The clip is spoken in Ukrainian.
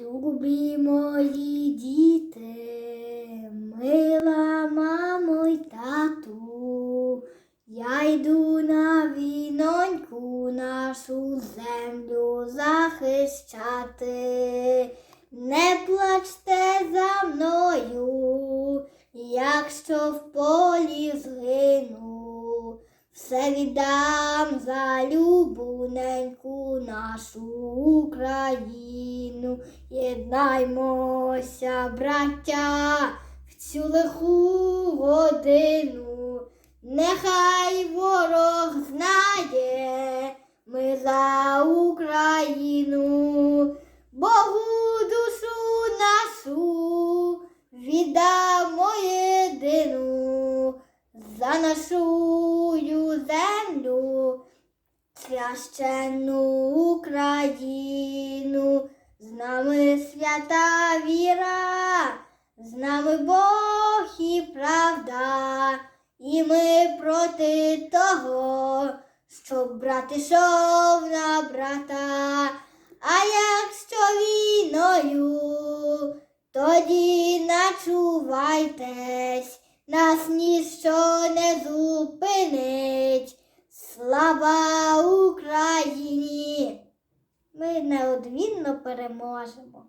Любі мої діти, мила мамо й тату, я йду на війноньку нашу землю захищати. Не плачте за мною, якщо в полі згину, все віддам за любу неньку нашу Україну. Єднаймося, браття, в цю лиху годину. Нехай ворог знає, ми за Україну, Богу душу нашу віддамо єдину за нашу землю, священну Україну, з нами свята віра, з нами Бог і правда, і ми проти того, щоб брат ішов на брата. А якщо війною, тоді начувайтесь, нас ніщо не зупинить. Слава Неодмінно переможемо.